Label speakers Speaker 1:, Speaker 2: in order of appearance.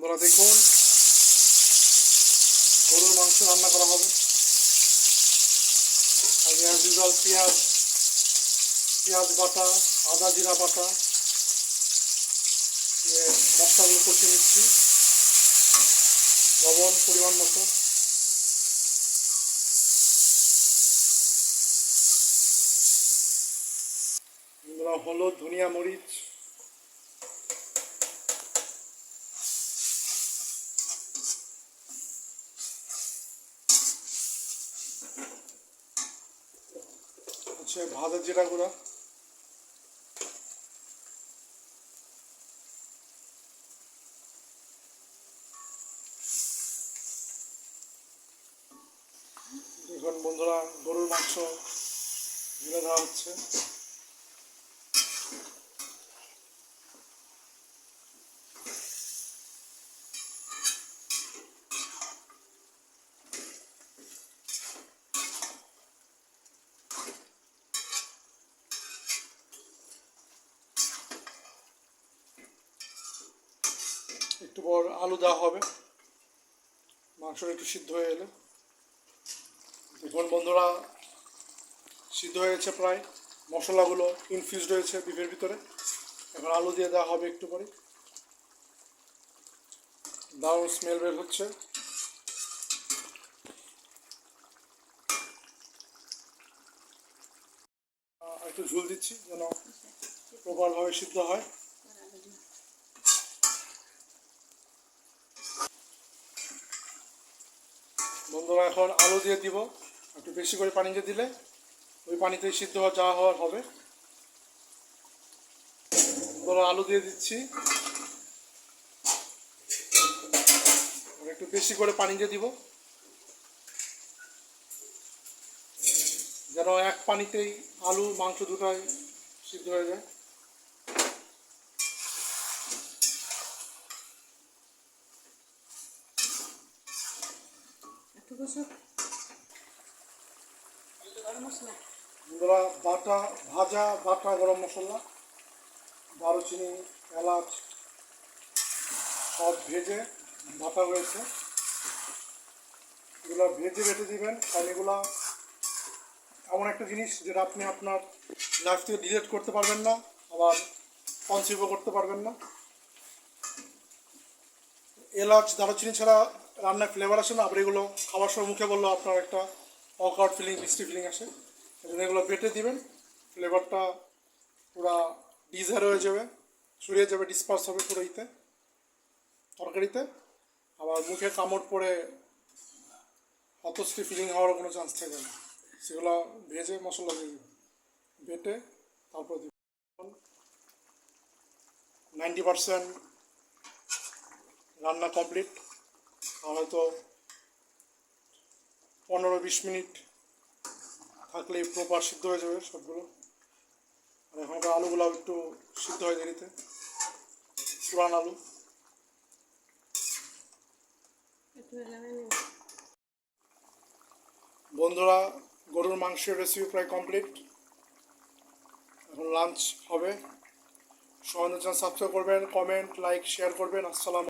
Speaker 1: বন্ধুরা দেখুন, গরুর মাংস রান্না করা হবে। আগে অ্যাজ ইউজুয়াল পেঁয়াজ পেঁয়াজ বাটা, আদা জিরা বাটা। মশলাগুলো কষিয়ে নিচ্ছি। লবণ, পরিমাণ মতো। হলুদ, ধনিয়া মরিচ হচ্ছে ভাজা জিরা গুঁড়া। বন্ধুরা গরুর মাংস ঢেলে দেওয়া হচ্ছে। একটু পর আলু দেওয়া হবে। মাংসটা একটু সিদ্ধ হয়ে এলে। দেখুন বন্ধুরা, সিদ্ধ হয়েছে প্রায়। মশলাগুলো ইনফিউজড হয়েছে বিফের ভিতরে। এখন আলু দিয়ে দেওয়া হবে একটু পরে দারুণ স্মেল বের হচ্ছে। একটু ঝুল দিচ্ছি যেন প্রপারভাবে সিদ্ধ হয়। বন্ধুরা, এখন আলু দিয়ে দিব। একটু বেশি করে পানি দিয়ে দিলে ওই পানিতেই সিদ্ধ যা হওয়ার হবে। বড় আলু দিয়ে দিচ্ছি। একটু বেশি করে পানি দিয়ে দিব। যেন এক পানিতেই আলু, মাংস দুটাই সিদ্ধ হয়ে যায়। বন্ধুরা বাটা, ভাজা, বাটা গরম মশলা, দারুচিনি, এলাচ, সব ভেজে বাটা হয়েছে। এগুলো ভেজে বেটে দিবেন, কারণ এগুলো এমন একটা জিনিস যেটা আপনি আপনার লাইফ থেকে ডিলেট করতে পারবেন না, আবার কনসিভও করতে পারবেন না। এলাচ, দারুচিনি ছাড়া রান্নায় ফ্লেভার আসে না, আবার এগুলো খাবার সময় মুখে বলল আপনার একটা অকওয়ার্ড ফিলিং মিষ্টি ফিলিং আসে। এগুলো বেটে দিবেন ফ্লেভারটা পুরা ডিজার হয়ে যাবে, ছড়িয়ে যাবে ডিসপার্স হবে পুরো ইতে, তরকারিতে। আবার মুখে কামড় পড়ে হতশ্রী ফিলিং হওয়ার কোনো চান্স থাকে না। সেগুলো ভেজে মশলা দিয়ে দিবেন, বেটে তারপর দিবেন। নাইনটি পারসেন্ট রান্না কমপ্লিট আর হয়তো পনেরো বিশ মিনিট থাকলেই প্রপার সিদ্ধ হয়ে যাবে সবগুলো। আর এখনকার আলুগুলো একটু সিদ্ধ হয়ে দেরিতে। পুরান আলু। বন্ধুরা গরুর মাংসের রেসিপি প্রায় কমপ্লিট এখন লাঞ্চ হবে। সবাই সাবস্ক্রাইব করবেন কমেন্ট লাইক শেয়ার করবেন। আসসালাম